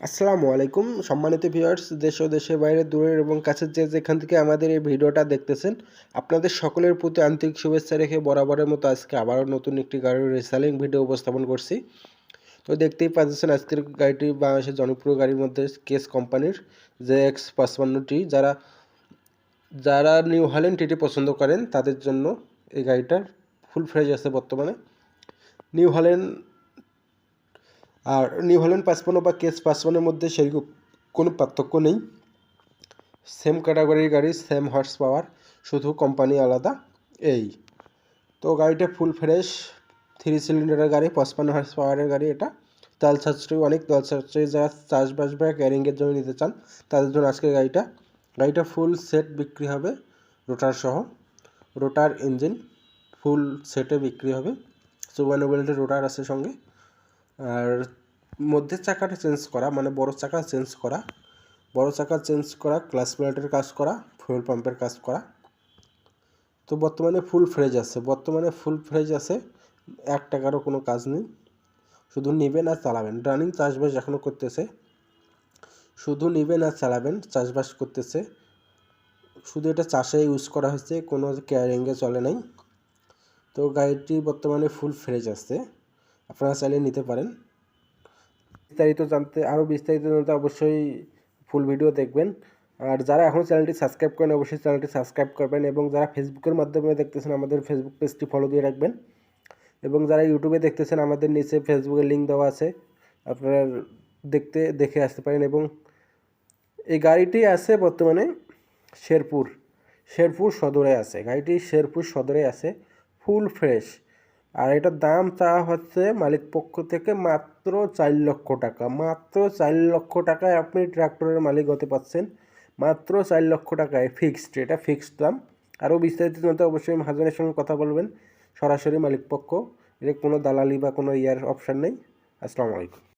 আসসালামু আলাইকুম। সম্মানিত ভিউয়ার্স, দেশ ও দেশের বাইরে, দূরের এবং কাছের যে যেখান থেকে আমাদের এই ভিডিওটা দেখতেছেন, আপনাদের সকলের প্রতি আন্তরিক শুভেচ্ছা রেখে বরাবরের মতো আজকে আবারও নতুন একটি গাড়ির রিসেলিং ভিডিও উপস্থাপন করছি। তো দেখতেই পাচ্ছেন আজকের গাড়িটি বাংলাদেশের জনপ্রিয় গাড়ির মধ্যে কেস কোম্পানির জে এক্স পঁচপান্নটি। যারা যারা নিউ হল্যান্ড টিটি পছন্দ করেন, তাদের জন্য এই গাড়িটার ফুল ফ্রেজ আছে বর্তমানে। নিউ হল্যান্ড আর নিউ হল্যান্ড পাঁচপান্ন বা কেস পাঁচপান্নের মধ্যে সেরকম কোনো পার্থক্য নেই। সেম ক্যাটাগরির গাড়ি সেম হর্স পাওয়ার শুধু কোম্পানি আলাদা এই। তো গাড়িটা ফুল ফ্রেশ থ্রি সিলিন্ডারের গাড়ি, পঁচপান্ন হর্স পাওয়ারের গাড়ি এটা। তেল সাশ্রয়ী, অনেক তেল সাশ্রয়ী, যারা চাষবাস বা ক্যারিংয়ের জন্য নিতে চান, তাদের জন্য আজকে গাড়িটা। গাড়িটা ফুল সেট বিক্রি হবে রোটার সহ। রোটার ইঞ্জিন ফুল সেটে বিক্রি হবে। চৌবান্ন বেল্টের রোটার আছে সঙ্গে। আর মধ্যের চাকাটা চেঞ্জ করা মানে বড় চাকা চেঞ্জ করা, বড় চাকা চেঞ্জ করা ক্লাস প্লেটের কাজ করা ফুয়েল পাম্পের কাজ করা। তো বর্তমানে ফুল ফ্রেজ আছে। বর্তমানে ফুল ফ্রেজ আছে, এক টাকারও কোনো কাজ নেই। শুধু নেবেন আর চালাবেন। রানিং চাষবাস এখনও করতেছে। শুধু নেবেন আর চালাবেন, চাষবাস করতেছে। শুধু এটা চাষে ইউজ করা হয়েছে, কোনো কেয়ারিংয়ে চলে নাই। তো গাড়িটি বর্তমানে ফুল ফ্রেজ আছে। আপনারা চাইলে নিতে পারেন। বিস্তারিত জানতে, আরও বিস্তারিত জানতে অবশ্যই ফুল ভিডিও দেখবেন। আর যারা এখন চ্যানেলটি সাবস্ক্রাইব করেন অবশ্যই চ্যানেলটি সাবস্ক্রাইব করবেন এবং যারা ফেসবুকের মাধ্যমে দেখতেছেন, আমাদের ফেসবুক পেজটি ফলো দিয়ে রাখবেন। এবং যারা ইউটিউবে দেখতেছেন, আমাদের নিচে ফেসবুকের লিঙ্ক দেওয়া আছে। আপনারা দেখতে, দেখে আসতে পারেন এবং এই গাড়িটি আছে বর্তমানে শেরপুর। শেরপুর সদরে আছে। গাড়িটি শেরপুর সদরে আছে ফুল ফ্রেশ আর এটার দাম চাওয়া হচ্ছে মালিক পক্ষ থেকে মাত্র চার লক্ষ টাকা। মাত্র চার লক্ষ টাকায় আপনি ট্র্যাক্টরের মালিক হতে পারছেন। মাত্র চার লক্ষ টাকায় ফিক্সড এটা ফিক্সড দাম। আরও বিস্তারিত জানতে অবশ্যই মহাজনের সঙ্গে কথা বলবেন সরাসরি মালিক পক্ষ। এটা কোনো দালালি বা কোনো ইয়ার অপশান নেই। আসসালামু আলাইকুম।